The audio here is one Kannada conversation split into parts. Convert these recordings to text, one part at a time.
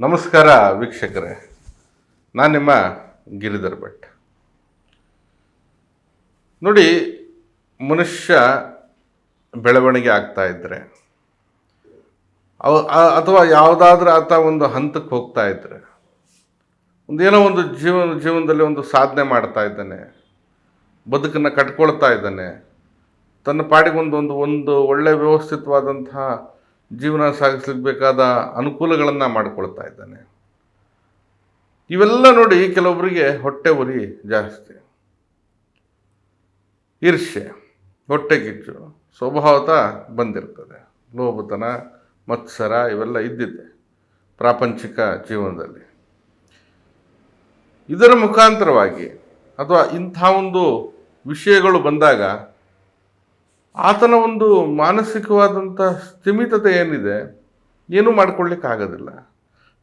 ನಮಸ್ಕಾರ ವೀಕ್ಷಕರೇ. ನಾನು ನಿಮ್ಮ ಗಿರಿಧರ್ ಭಟ್. ನೋಡಿ, ಮನುಷ್ಯ ಬೆಳವಣಿಗೆ ಆಗ್ತಾ ಇದ್ದರೆ ಅಥವಾ ಯಾವುದಾದ್ರೂ ಆತ ಒಂದು ಹಂತಕ್ಕೆ ಹೋಗ್ತಾ ಇದ್ದರೆ ಒಂದೇನೋ ಒಂದು ಜೀವನ ಜೀವನದಲ್ಲಿ ಒಂದು ಸಾಧನೆ ಮಾಡ್ತಾ ಇದ್ದಾನೆ, ಬದುಕನ್ನು ಕಟ್ಕೊಳ್ತಾ ಇದ್ದಾನೆ, ತನ್ನ ಪಾಡಿಗೆ ಒಂದು ಒಂದು ಒಳ್ಳೆಯ ಒಳ್ಳೆ ವ್ಯವಸ್ಥಿತವಾದಂತಹ ಜೀವನ ಸಾಗಿಸ್ಲಿಕ್ಕೆ ಬೇಕಾದ ಅನುಕೂಲಗಳನ್ನು ಮಾಡಿಕೊಳ್ತಾ ಇದ್ದಾನೆ. ಇವೆಲ್ಲ ನೋಡಿ ಕೆಲವೊಬ್ಬರಿಗೆ ಹೊಟ್ಟೆ ಉರಿ ಜಾಸ್ತಿ. ಈರ್ಷ್ಯೆ, ಹೊಟ್ಟೆ ಕಿಚ್ಚು, ಸ್ವಭಾವತ ಬಂದಿರ್ತದೆ. ಲೋಭತನ, ಮತ್ಸರ ಇವೆಲ್ಲ ಇದ್ದಿದೆ ಪ್ರಾಪಂಚಿಕ ಜೀವನದಲ್ಲಿ. ಇದರ ಮುಖಾಂತರವಾಗಿ ಅಥವಾ ಇಂಥ ಒಂದು ವಿಷಯಗಳು ಬಂದಾಗ ಆತನ ಒಂದು ಮಾನಸಿಕವಾದಂಥ ಸ್ಥಿಮಿತತೆ ಏನಿದೆ, ಏನೂ ಮಾಡ್ಕೊಳ್ಳಿಕ್ಕಾಗೋದಿಲ್ಲ.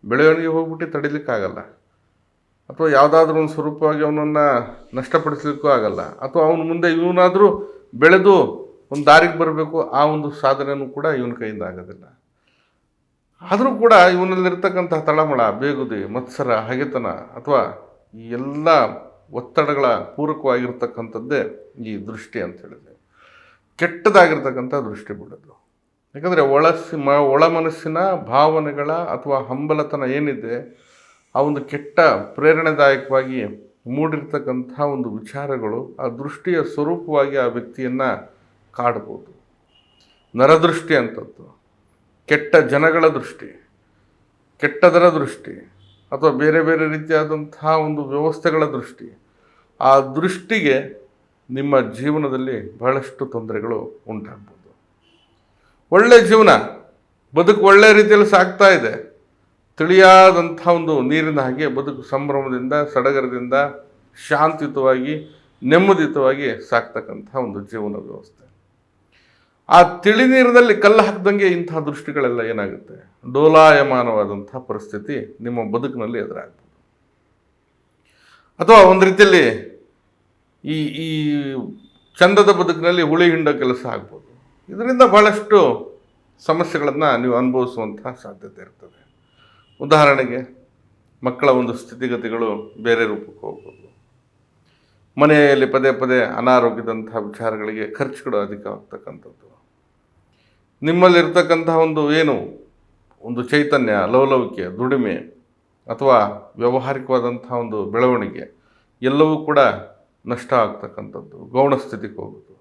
ಬೆಳವಣಿಗೆ ಹೋಗ್ಬಿಟ್ಟು ತಡಿಲಿಕ್ಕಾಗಲ್ಲ. ಅಥವಾ ಯಾವುದಾದ್ರೂ ಒಂದು ಸ್ವರೂಪವಾಗಿ ಅವನನ್ನು ನಷ್ಟಪಡಿಸ್ಲಿಕ್ಕೂ ಆಗಲ್ಲ. ಅಥವಾ ಅವನ ಮುಂದೆ ಇವನಾದರೂ ಬೆಳೆದು ಒಂದು ದಾರಿಗೆ ಬರಬೇಕು, ಆ ಒಂದು ಸಾಧನೆಯೂ ಕೂಡ ಇವನ ಕೈಯಿಂದ ಆಗೋದಿಲ್ಲ. ಆದರೂ ಕೂಡ ಇವನಲ್ಲಿರ್ತಕ್ಕಂತಹ ತಳಮಳ, ಬೇಗುದಿ, ಮತ್ಸರ, ಹಗೆತನ ಅಥವಾ ಈ ಎಲ್ಲ ಒತ್ತಡಗಳ ಪೂರಕವಾಗಿರ್ತಕ್ಕಂಥದ್ದೇ ಈ ದೃಷ್ಟಿ ಅಂತ ಹೇಳಿದೆ. ಕೆಟ್ಟದಾಗಿರ್ತಕ್ಕಂಥ ದೃಷ್ಟಿ ಬಿಡೋದು. ಯಾಕಂದರೆ ಒಳಸಿ ಮ ಒಳ ಮನಸ್ಸಿನ ಭಾವನೆಗಳ ಅಥವಾ ಹಂಬಲತನ ಏನಿದೆ, ಆ ಒಂದು ಕೆಟ್ಟ ಪ್ರೇರಣೆದಾಯಕವಾಗಿ ಮೂಡಿರ್ತಕ್ಕಂಥ ಒಂದು ವಿಚಾರಗಳು ಆ ದೃಷ್ಟಿಯ ಸ್ವರೂಪವಾಗಿ ಆ ವ್ಯಕ್ತಿಯನ್ನು ಕಾಡ್ಬೋದು. ನರದೃಷ್ಟಿ ಅಂತದ್ದು. ಕೆಟ್ಟ ಜನಗಳ ದೃಷ್ಟಿ, ಕೆಟ್ಟದರ ದೃಷ್ಟಿ, ಅಥವಾ ಬೇರೆ ಬೇರೆ ರೀತಿಯಾದಂತಹ ಒಂದು ವ್ಯವಸ್ಥೆಗಳ ದೃಷ್ಟಿ. ಆ ದೃಷ್ಟಿಗೆ ನಿಮ್ಮ ಜೀವನದಲ್ಲಿ ಬಹಳಷ್ಟು ತೊಂದರೆಗಳು ಉಂಟಾಗ್ಬೋದು. ಒಳ್ಳೆಯ ಜೀವನ, ಬದುಕು ಒಳ್ಳೆಯ ರೀತಿಯಲ್ಲಿ ಸಾಗ್ತಾ ಇದೆ. ತಿಳಿಯಾದಂಥ ಒಂದು ನೀರಿನ ಹಾಗೆ ಬದುಕು ಸಂಭ್ರಮದಿಂದ, ಸಡಗರದಿಂದ, ಶಾಂತಿಯುತವಾಗಿ, ನೆಮ್ಮದಿಯುತವಾಗಿ ಸಾಕ್ತಕ್ಕಂಥ ಒಂದು ಜೀವನ ವ್ಯವಸ್ಥೆ. ಆ ತಿಳಿ ನೀರಿನಲ್ಲಿ ಕಲ್ಲು ಹಾಕ್ದಂಗೆ ಇಂಥ ದೃಷ್ಟಿಗಳೆಲ್ಲ ಏನಾಗುತ್ತೆ? ಡೋಲಾಯಮಾನವಾದಂಥ ಪರಿಸ್ಥಿತಿ ನಿಮ್ಮ ಬದುಕಿನಲ್ಲಿ ಎದುರಾಗ್ತದೆ ಅಥವಾ ಒಂದು ರೀತಿಯಲ್ಲಿ ಈ ಈ ಚಂದದ ಬದುಕಿನಲ್ಲಿ ಹುಳಿ ಹಿಂಡ ಕೆಲಸ ಆಗ್ಬೋದು. ಇದರಿಂದ ಬಹಳಷ್ಟು ಸಮಸ್ಯೆಗಳನ್ನು ನೀವು ಅನುಭವಿಸುವಂತಹ ಸಾಧ್ಯತೆ ಇರ್ತದೆ. ಉದಾಹರಣೆಗೆ ಮಕ್ಕಳ ಒಂದು ಸ್ಥಿತಿಗತಿಗಳು ಬೇರೆ ರೂಪಕ್ಕೆ ಹೋಗ್ಬೋದು. ಮನೆಯಲ್ಲಿ ಪದೇ ಪದೇ ಅನಾರೋಗ್ಯದಂತಹ ವಿಚಾರಗಳಿಗೆ ಖರ್ಚುಗಳು ಅಧಿಕವಾಗ್ತಕ್ಕಂಥದ್ದು ನಿಮ್ಮಲ್ಲಿರ್ತಕ್ಕಂತಹ ಒಂದು ಏನು, ಒಂದು ಚೈತನ್ಯ, ಲವಲವಿಕೆ, ದುಡಿಮೆ ಅಥವಾ ವ್ಯಾವಹಾರಿಕವಾದಂಥ ಒಂದು ಬೆಳವಣಿಗೆ ಎಲ್ಲವೂ ಕೂಡ ನಷ್ಟ ಆಗ್ತಕ್ಕಂಥದ್ದು, ಗೌಣ ಸ್ಥಿತಿಗೆ ಹೋಗೋದು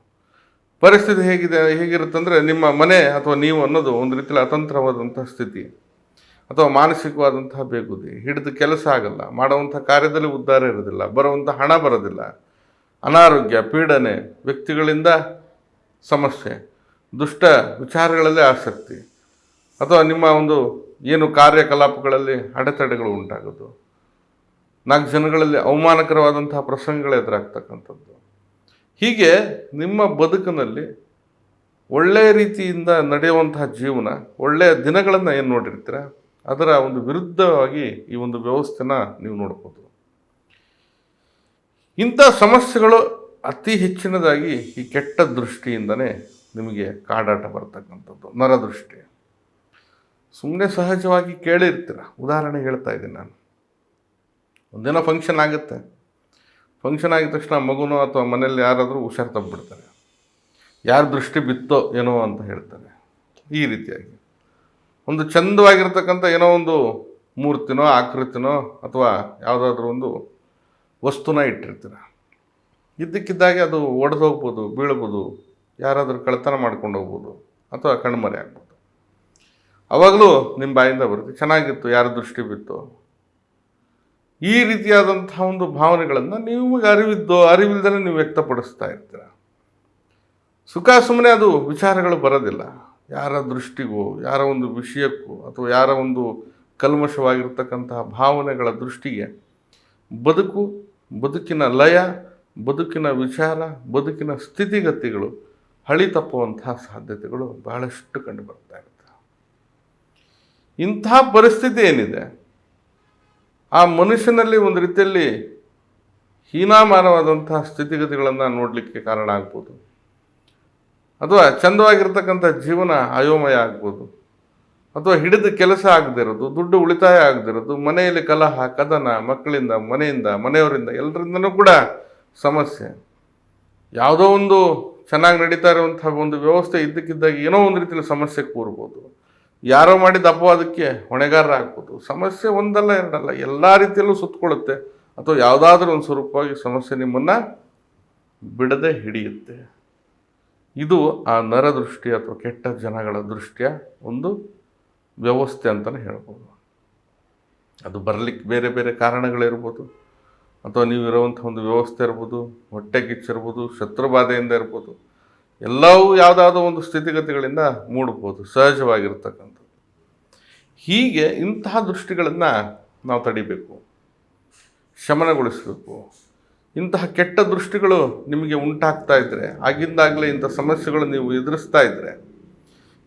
ಪರಿಸ್ಥಿತಿ ಹೇಗಿದೆ ಹೇಗಿರುತ್ತಂದರೆ ನಿಮ್ಮ ಮನೆ ಅಥವಾ ನೀವು ಅನ್ನೋದು ಒಂದು ರೀತಿಯಲ್ಲಿ ಅತಂತ್ರವಾದಂತಹ ಸ್ಥಿತಿ, ಅಥವಾ ಮಾನಸಿಕವಾದಂತಹ ಬೇಗುದಿ, ಹಿಡಿದು ಕೆಲಸ ಆಗಲ್ಲ ಮಾಡುವಂಥ ಕಾರ್ಯದಲ್ಲಿ ಉದ್ಧಾರ ಇರೋದಿಲ್ಲ ಬರುವಂಥ ಹಣ ಬರೋದಿಲ್ಲ ಅನಾರೋಗ್ಯ, ಪೀಡನೆ, ವ್ಯಕ್ತಿಗಳಿಂದ ಸಮಸ್ಯೆ, ದುಷ್ಟ ವಿಚಾರಗಳಲ್ಲಿ ಆಸಕ್ತಿ, ಅಥವಾ ನಿಮ್ಮ ಒಂದು ಏನು ಕಾರ್ಯಕಲಾಪಗಳಲ್ಲಿ ಅಡೆತಡೆಗಳು ಉಂಟಾಗೋದು. ನಾಲ್ಕು ಜನಗಳಲ್ಲಿ ಅವಮಾನಕರವಾದಂತಹ ಪ್ರಸಂಗಗಳು ಎದುರಾಗ್ತಕ್ಕಂಥದ್ದು. ಹೀಗೆ ನಿಮ್ಮ ಬದುಕಿನಲ್ಲಿ ಒಳ್ಳೆಯ ರೀತಿಯಿಂದ ನಡೆಯುವಂತಹ ಜೀವನ, ಒಳ್ಳೆಯ ದಿನಗಳನ್ನು ಏನು ನೋಡಿರ್ತೀರ? ಅದರ ಒಂದು ವಿರುದ್ಧವಾಗಿ ಈ ಒಂದು ವ್ಯವಸ್ಥೆನ ನೀವು ನೋಡ್ಬೋದು. ಇಂಥ ಸಮಸ್ಯೆಗಳು ಅತಿ ಹೆಚ್ಚಿನದಾಗಿ ಈ ಕೆಟ್ಟ ದೃಷ್ಟಿಯಿಂದನೇ ನಿಮಗೆ ಕಾಡಾಟ ಬರ್ತಕ್ಕಂಥದ್ದು, ನರದೃಷ್ಟಿ. ಸುಮ್ಮನೆ ಸಹಜವಾಗಿ ಕೇಳಿರ್ತೀರ? ಉದಾಹರಣೆ ಹೇಳ್ತಾ ಇದ್ದೀನಿ ನಾನು. ಒಂದಿನ ಫಂಕ್ಷನ್ ಆಗುತ್ತೆ. ಫಂಕ್ಷನ್ ಆಗಿದ ತಕ್ಷಣ ಮಗುನೋ ಅಥವಾ ಮನೇಲಿ ಯಾರಾದರೂ ಹುಷಾರು ತಪ್ಪಿಬಿಡ್ತಾರೆ. ಯಾರ ದೃಷ್ಟಿ ಬಿತ್ತೋ ಏನೋ ಅಂತ ಹೇಳ್ತಾರೆ. ಈ ರೀತಿಯಾಗಿ. ಒಂದು ಚಂದವಾಗಿರ್ತಕ್ಕಂಥ ಏನೋ ಒಂದು ಮೂರ್ತಿನೋ, ಆಕೃತಿನೋ ಅಥವಾ ಯಾವುದಾದ್ರೂ ಒಂದು ವಸ್ತುನ ಇಟ್ಟಿರ್ತೀರ. ಇದ್ದಕ್ಕಿದ್ದಾಗೆ ಅದು ಒಡೆದು ಹೋಗ್ಬೋದು ಬೀಳ್ಬೋದು, ಯಾರಾದರೂ ಕಳ್ತನ ಮಾಡ್ಕೊಂಡು ಹೋಗ್ಬೋದು ಅಥವಾ ಕಣ್ಮರೆ ಆಗ್ಬೋದು. ಅವಾಗಲೂ ನಿಮ್ಮ ಬಾಯಿಂದ ಬರುತ್ತೆ. ಚೆನ್ನಾಗಿತ್ತು, ಯಾರ ದೃಷ್ಟಿ ಬಿತ್ತು. ಈ ರೀತಿಯಾದಂತಹ ಒಂದು ಭಾವನೆಗಳನ್ನು ನಿಮಗೆ ಅರಿವಿದ್ದು ಅರಿವಿಲ್ಲದೇ ನೀವು ವ್ಯಕ್ತಪಡಿಸ್ತಾ ಇರ್ತೀರ. ಸುಖ ಸುಮ್ಮನೆ ಅದು ವಿಚಾರಗಳು ಬರೋದಿಲ್ಲ. ಯಾರ ದೃಷ್ಟಿಗೂ, ಯಾರ ಒಂದು ವಿಷಯಕ್ಕೂ ಅಥವಾ ಯಾರ ಒಂದು ಕಲ್ಮಶವಾಗಿರ್ತಕ್ಕಂತಹ ಭಾವನೆಗಳ ದೃಷ್ಟಿಗೆ ಬದುಕು, ಬದುಕಿನ ಲಯ, ಬದುಕಿನ ವಿಚಾರ, ಬದುಕಿನ ಸ್ಥಿತಿಗತಿಗಳು, ಹಳಿ ತಪ್ಪುವಂತಹ ಸಾಧ್ಯತೆಗಳು ಬಹಳಷ್ಟು ಕಂಡುಬರ್ತಾ ಇರುತ್ತೆ ಇಂಥ ಪರಿಸ್ಥಿತಿ ಏನಿದೆ? ಆ ಮನುಷ್ಯನಲ್ಲಿ ಒಂದು ರೀತಿಯಲ್ಲಿ ಹೀನಾಮಾನವಾದಂತಹ ಸ್ಥಿತಿಗತಿಗಳನ್ನು ನೋಡಲಿಕ್ಕೆ ಕಾರಣ ಆಗ್ಬೋದು. ಅಥವಾ ಚಂದವಾಗಿರ್ತಕ್ಕಂಥ ಜೀವನ ಅಯೋಮಯ ಆಗ್ಬೋದು. ಅಥವಾ ಹಿಡಿದ ಕೆಲಸ ಆಗದಿರೋದು ದುಡ್ಡು ಉಳಿತಾಯ ಆಗದಿರೋದು ಮನೆಯಲ್ಲಿ ಕಲಹ, ಕದನ, ಮಕ್ಕಳಿಂದ, ಮನೆಯಿಂದ, ಮನೆಯವರಿಂದ ಎಲ್ಲರಿಂದನೂ ಕೂಡ ಸಮಸ್ಯೆ. ಯಾವುದೋ ಒಂದು ಚೆನ್ನಾಗಿ ನಡೀತಾ ಇರುವಂತಹ ಒಂದು ವ್ಯವಸ್ಥೆ ಇದ್ದಕ್ಕಿದ್ದಾಗ ಏನೋ ಒಂದು ರೀತಿಯಲ್ಲಿ ಸಮಸ್ಯೆ ಕೂರ್ಬೋದು. ಯಾರೋ ಮಾಡಿದ ಹೊಣೆಗಾರರ ಆಗ್ಬೋದು. ಸಮಸ್ಯೆ ಒಂದಲ್ಲ ಎರಡಲ್ಲ, ಎಲ್ಲ ರೀತಿಯಲ್ಲೂ ಸುತ್ತಕೊಳ್ಳುತ್ತೆ ಅಥವಾ ಯಾವುದಾದ್ರೂ ಒಂದು ಸ್ವರೂಪವಾಗಿ ಸಮಸ್ಯೆ ನಿಮ್ಮನ್ನು ಬಿಡದೆ ಹಿಡಿಯುತ್ತೆ. ಇದು ಆ ನರದೃಷ್ಟಿ ಅಥವಾ ಕೆಟ್ಟ ಜನಗಳ ದೃಷ್ಟಿಯ ಒಂದು ವ್ಯವಸ್ಥೆ ಅಂತಲೇ ಹೇಳ್ಬೋದು. ಅದು ಬರಲಿಕ್ಕೆ ಬೇರೆ ಬೇರೆ ಕಾರಣಗಳಿರ್ಬೋದು. ಅಥವಾ ನೀವು ಇರುವಂಥ ಒಂದು ವ್ಯವಸ್ಥೆ ಇರ್ಬೋದು, ಹೊಟ್ಟೆ ಕಿಚ್ಚಿರ್ಬೋದು, ಶತ್ರುಬಾಧೆಯಿಂದ ಇರ್ಬೋದು. ಎಲ್ಲವೂ ಯಾವುದಾದ್ರೂ ಒಂದು ಸ್ಥಿತಿಗತಿಗಳಿಂದ ಮೂಡಬಹುದು, ಸಹಜವಾಗಿರ್ತಕ್ಕಂಥದ್ದು. ಹೀಗೆ ಇಂತಹ ದೃಷ್ಟಿಗಳನ್ನು ನಾವು ತಡಿಬೇಕು, ಶಮನಗೊಳಿಸಬೇಕು. ಇಂತಹ ಕೆಟ್ಟ ದೃಷ್ಟಿಗಳು ನಿಮಗೆ ಉಂಟಾಗ್ತಾ ಇದ್ದರೆ ಆಗಿಂದಾಗಲೇ ಇಂಥ ಸಮಸ್ಯೆಗಳು ನೀವು ಎದುರಿಸ್ತಾ ಇದ್ದರೆ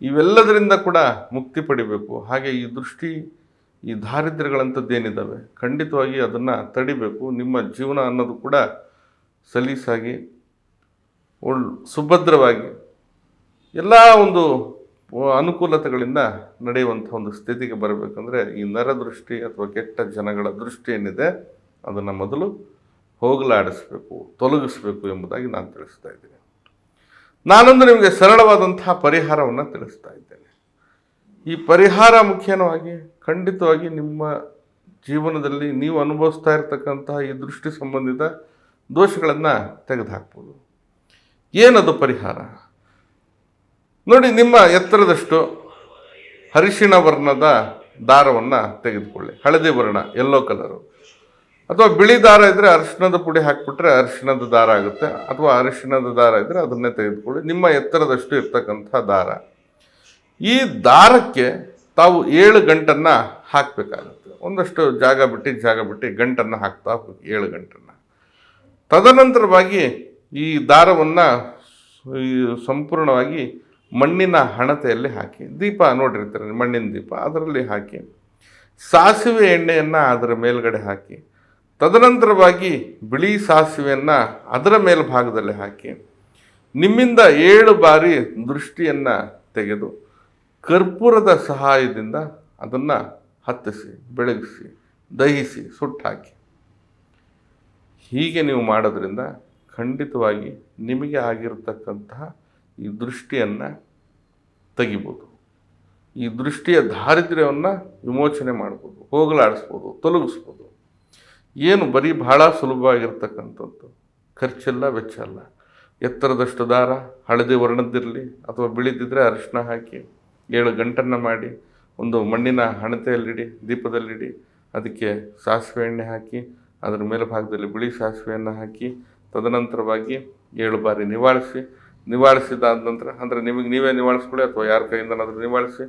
ಇವೆಲ್ಲದರಿಂದ ಕೂಡ ಮುಕ್ತಿ ಪಡಿಬೇಕು. ಹಾಗೆ ಈ ದೃಷ್ಟಿ, ಈ ದಾರಿದ್ರ್ಯಗಳಂಥದ್ದೇನಿದ್ದಾವೆ ಖಂಡಿತವಾಗಿ ಅದನ್ನು ತಡಿಬೇಕು. ನಿಮ್ಮ ಜೀವನ ಅನ್ನೋದು ಕೂಡ ಸಲೀಸಾಗಿ ಒಳ್ ಸುಭದ್ರವಾಗಿ ಎಲ್ಲ ಒಂದು ಅನುಕೂಲತೆಗಳಿಂದ ನಡೆಯುವಂಥ ಒಂದು ಸ್ಥಿತಿಗೆ ಬರಬೇಕಂದ್ರೆ ಈ ನರದೃಷ್ಟಿ ಅಥವಾ ಕೆಟ್ಟ ಜನಗಳ ದೃಷ್ಟಿ ಏನಿದೆ, ಅದನ್ನು ಮೊದಲು ಹೋಗಲಾಡಿಸ್ಬೇಕು, ತೊಲಗಿಸ್ಬೇಕು ಎಂಬುದಾಗಿ ನಾನು ತಿಳಿಸ್ತಾ ಇದ್ದೀನಿ. ನಾನೊಂದು ನಿಮಗೆ ಸರಳವಾದಂತಹ ಪರಿಹಾರವನ್ನು ತಿಳಿಸ್ತಾ ಇದ್ದೇನೆ. ಈ ಪರಿಹಾರ ಮುಖ್ಯವಾಗಿ ಖಂಡಿತವಾಗಿ ನಿಮ್ಮ ಜೀವನದಲ್ಲಿ ನೀವು ಅನುಭವಿಸ್ತಾ ಇರತಕ್ಕಂತಹ ಈ ದೃಷ್ಟಿ ಸಂಬಂಧಿತ ದೋಷಗಳನ್ನು ತೆಗೆದುಹಾಕ್ಬೋದು. ಏನದು ಪರಿಹಾರ? ನೋಡಿ, ನಿಮ್ಮ ಎತ್ತರದಷ್ಟು ಹರಿಶಿಣ ವರ್ಣದ ದಾರವನ್ನು ತೆಗೆದುಕೊಳ್ಳಿ. ಹಳದಿ ವರ್ಣ ಎಲ್ಲೋ ಕಲರು ಅಥವಾ ಬಿಳಿ ದಾರ ಇದ್ದರೆ ಅರಿಶಿಣದ ಪುಡಿ ಹಾಕಿಬಿಟ್ರೆ ಅರಿಶಿಣದ ದಾರ ಆಗುತ್ತೆ. ಅಥವಾ ಅರಿಶಿಣದ ದಾರ ಇದ್ದರೆ ಅದನ್ನೇ ತೆಗೆದುಕೊಳ್ಳಿ. ನಿಮ್ಮ ಎತ್ತರದಷ್ಟು ಇರ್ತಕ್ಕಂಥ ದಾರ. ಈ ದಾರಕ್ಕೆ ತಾವು ಏಳು ಗಂಟನ್ನು ಹಾಕಬೇಕಾಗುತ್ತೆ. ಒಂದಷ್ಟು ಜಾಗ ಬಿಟ್ಟು ಜಾಗ ಬಿಟ್ಟು ಗಂಟನ್ನು ಹಾಕ್ತಾ ಏಳು ಗಂಟನ್ನು. ತದನಂತರವಾಗಿ ಈ ದಾರವನ್ನು ಸಂಪೂರ್ಣವಾಗಿ ಮಣ್ಣಿನ ಹಣತೆಯಲ್ಲಿ ಹಾಕಿ, ದೀಪ ನೋಡಿರ್ತಾರೆ ಮಣ್ಣಿನ ದೀಪ, ಅದರಲ್ಲಿ ಹಾಕಿ, ಸಾಸಿವೆ ಎಣ್ಣೆಯನ್ನು ಅದರ ಮೇಲ್ಗಡೆ ಹಾಕಿ, ತದನಂತರವಾಗಿ ಬಿಳಿ ಸಾಸಿವೆಯನ್ನು ಅದರ ಮೇಲ್ಭಾಗದಲ್ಲಿ ಹಾಕಿ, ನಿಮ್ಮಿಂದ ಏಳು ಬಾರಿ ದೃಷ್ಟಿಯನ್ನು ತೆಗೆದು ಕರ್ಪೂರದ ಸಹಾಯದಿಂದ ಅದನ್ನು ಹತ್ತಿಸಿ, ಬೆಳಗಿಸಿ, ದಹಿಸಿ ಸುಟ್ಟು ಹಾಕಿ ಹೀಗೆ ನೀವು ಮಾಡೋದ್ರಿಂದ ಖಂಡಿತವಾಗಿ ನಿಮಗೆ ಆಗಿರತಕ್ಕಂತಹ ಈ ದೃಷ್ಟಿಯನ್ನು ತೆಗಿಬೋದು. ಈ ದೃಷ್ಟಿಯ ದಾರಿದ್ರ್ಯವನ್ನು ವಿಮೋಚನೆ ಮಾಡ್ಬೋದು, ಹೋಗಲಾಡಿಸ್ಬೋದು, ತೊಲಗಿಸ್ಬೋದು. ಏನು ಬರೀ ಭಾಳ ಸುಲಭವಾಗಿರ್ತಕ್ಕಂಥದ್ದು? ಖರ್ಚಿಲ್ಲ ವೆಚ್ಚ ಅಲ್ಲ. ಎತ್ತರದಷ್ಟು ದಾರ, ಹಳದಿ ವರ್ಣದ್ದಿರಲಿ ಅಥವಾ ಬಿಳಿದಿದ್ದರೆ ಅರಿಶಿನ ಹಾಕಿ ಏಳು ಗಂಟನ್ನು ಮಾಡಿ ಒಂದು ಮಣ್ಣಿನ ಹಣತೆಯಲ್ಲಿಡಿ, ದೀಪದಲ್ಲಿಡಿ, ಅದಕ್ಕೆ ಸಾಸಿವೆ ಎಣ್ಣೆ ಹಾಕಿ, ಅದರ ಮೇಲ್ಭಾಗದಲ್ಲಿ ಬಿಳಿ ಸಾಸಿವೆಯನ್ನು ಹಾಕಿ ತದನಂತರವಾಗಿ ಏಳು ಬಾರಿ ನಿವಾಳಿಸಿ ನಿವಾಳಿಸಿದಾದ ನಂತರ, ಅಂದರೆ ನಿಮಗೆ ನೀವೇ ನಿವಾಳಿಸ್ಕೊಳ್ಳಿ ಅಥವಾ ಯಾರ ಕೈಯಿಂದನಾದರೂ ನಿವಾಳಿಸಿ,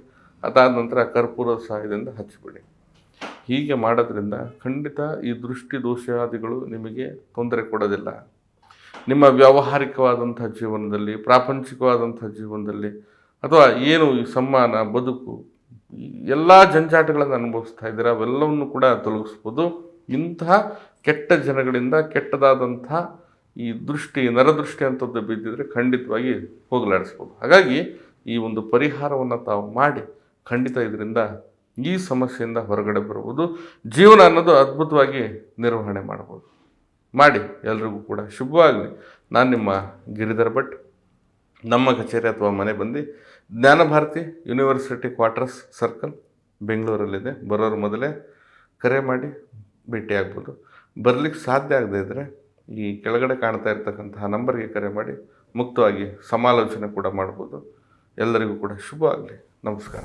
ಅದಾದ ನಂತರ ಕರ್ಪೂರದ ಸಹಾಯದಿಂದ ಹಚ್ಚಿಬಿಡಿ. ಹೀಗೆ ಮಾಡೋದ್ರಿಂದ ಖಂಡಿತ ಈ ದೃಷ್ಟಿ ದೋಷಾದಿಗಳು ನಿಮಗೆ ತೊಂದರೆ ಕೊಡೋದಿಲ್ಲ. ನಿಮ್ಮ ವ್ಯಾವಹಾರಿಕವಾದಂಥ ಜೀವನದಲ್ಲಿ, ಪ್ರಾಪಂಚಿಕವಾದಂಥ ಜೀವನದಲ್ಲಿ, ಅಥವಾ ಏನು ಈ ಸಮ್ಮಾನ, ಬದುಕು ಎಲ್ಲ ಜಂಜಾಟಗಳನ್ನು ಅನುಭವಿಸ್ತಾ ಇದ್ದೀರಾ, ಅವೆಲ್ಲವನ್ನು ಕೂಡ ತೊಲಗಿಸ್ಬೋದು. ಇಂತಹ ಕೆಟ್ಟ ಜನಗಳಿಂದ ಕೆಟ್ಟದಾದಂಥ ಈ ದೃಷ್ಟಿ, ನರದೃಷ್ಟಿ ಅಂಥದ್ದು ಬಿದ್ದಿದ್ರೆ ಖಂಡಿತವಾಗಿ ಹೋಗಲಾಡಿಸ್ಬೋದು. ಹಾಗಾಗಿ ಈ ಒಂದು ಪರಿಹಾರವನ್ನು ತಾವು ಮಾಡಿ ಖಂಡಿತ ಇದರಿಂದ ಈ ಸಮಸ್ಯೆಯಿಂದ ಹೊರಗಡೆ ಬರ್ಬೋದು ಜೀವನ ಅನ್ನೋದು ಅದ್ಭುತವಾಗಿ ನಿರ್ವಹಣೆ ಮಾಡ್ಬೋದು. ಮಾಡಿ ಎಲ್ರಿಗೂ ಕೂಡ ಶುಭವಾಗಲಿ. ನಾನು ನಿಮ್ಮ ಗಿರಿಧರ್ ಭಟ್. ನಮ್ಮ ಕಚೇರಿ ಅಥವಾ ಮನೆ ಬಂದು ಜ್ಞಾನಭಾರತಿ ಯೂನಿವರ್ಸಿಟಿ ಕ್ವಾರ್ಟರ್ಸ್ ಸರ್ಕಲ್ ಬೆಂಗಳೂರಲ್ಲಿದೆ. ಬರೋರು ಮೊದಲೇ ಕರೆ ಮಾಡಿ ಭೇಟಿಯಾಗ್ಬೋದು. ಬರಲಿಕ್ಕೆ ಸಾಧ್ಯ ಆಗದೇ ಇದ್ದರೆ ಈ ಕೆಳಗಡೆ ಕಾಣ್ತಾ ಇರ್ತಕ್ಕಂತಹ ನಂಬರ್ಗೆ ಕರೆ ಮಾಡಿ ಮುಕ್ತವಾಗಿ ಸಮಾಲೋಚನೆ ಕೂಡ ಮಾಡ್ಬೋದು. ಎಲ್ಲರಿಗೂ ಕೂಡ ಶುಭ ಆಗಲಿ. ನಮಸ್ಕಾರ.